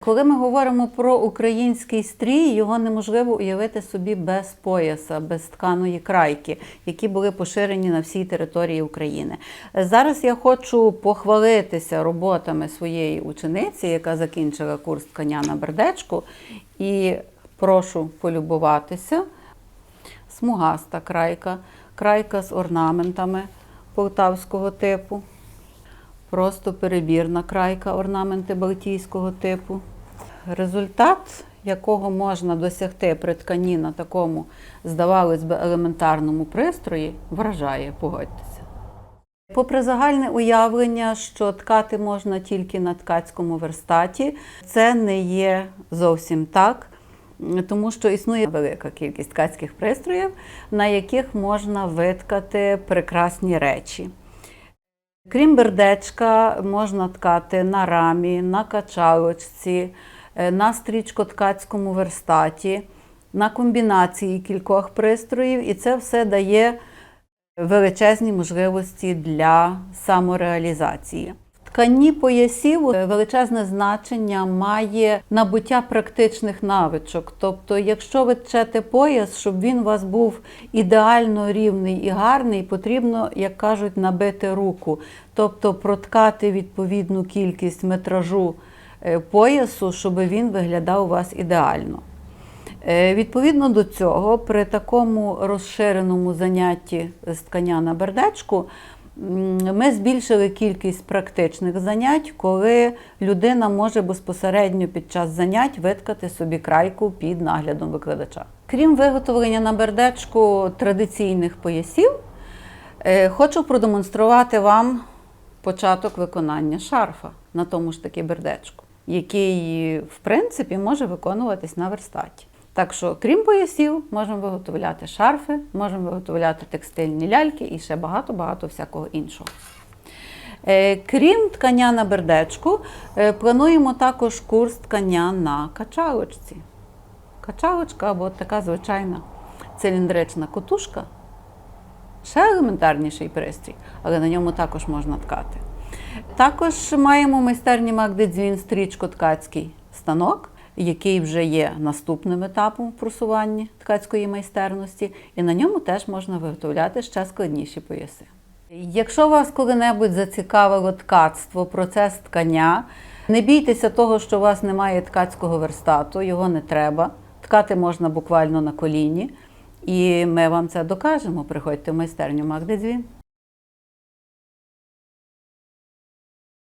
Коли ми говоримо про український стрій, його неможливо уявити собі без пояса, без тканої крайки, які були поширені на всій території України. Зараз я хочу похвалитися роботами своєї учениці, яка закінчила курс ткання на бердечку, і прошу полюбуватися. Смугаста крайка, крайка з орнаментами полтавського типу. Просто перебірна крайка, орнаменти балтійського типу. Результат, якого можна досягти при ткані на такому, здавалось би, елементарному пристрої, вражає, погодьтеся. Попри загальне уявлення, що ткати можна тільки на ткацькому верстаті, це не є зовсім так, тому що існує велика кількість ткацьких пристроїв, на яких можна виткати прекрасні речі. Крім бердечка, можна ткати на рамі, на качалочці, е, на стрічкоткацькому верстаті, на комбінації кількох пристроїв, і це все дає величезні можливості для самореалізації. Тканні поясів е, величезне значення має набуття практичних навичок. Тобто, якщо ви тчете пояс, щоб він у вас був ідеально рівний і гарний, потрібно, як кажуть, набити руку, тобто проткати відповідну кількість метражу е, поясу, щоб він виглядав у вас ідеально. Е, Відповідно до цього, при такому розширеному занятті з ткання на бердечку, ми збільшили кількість практичних занять, коли людина може безпосередньо під час занять виткати собі крайку під наглядом викладача. Крім виготовлення на бердечку традиційних поясів, е, хочу продемонструвати вам початок виконання шарфа на тому ж таки бердечку, який, в принципі, може виконуватись на верстаті. Так що, крім поясів, можемо виготовляти шарфи, можемо виготовляти текстильні ляльки і ще багато-багато всякого іншого. Е, Крім ткання на бердечку, е, плануємо також курс ткання на качалочці. Качалочка або така звичайна циліндрична котушка. Ще елементарніший пристрій, але на ньому також можна ткати. Також маємо в майстерні Магдедзвін стрічко-ткацький станок, який вже є наступним етапом в просуванні ткацької майстерності, і на ньому теж можна виготовляти ще складніші пояси. Якщо вас коли-небудь зацікавило ткацтво, процес ткання, не бійтеся того, що у вас немає ткацького верстату, його не треба. Ткати можна буквально на коліні. І ми вам це докажемо. Приходьте в майстерню Магдедзвін.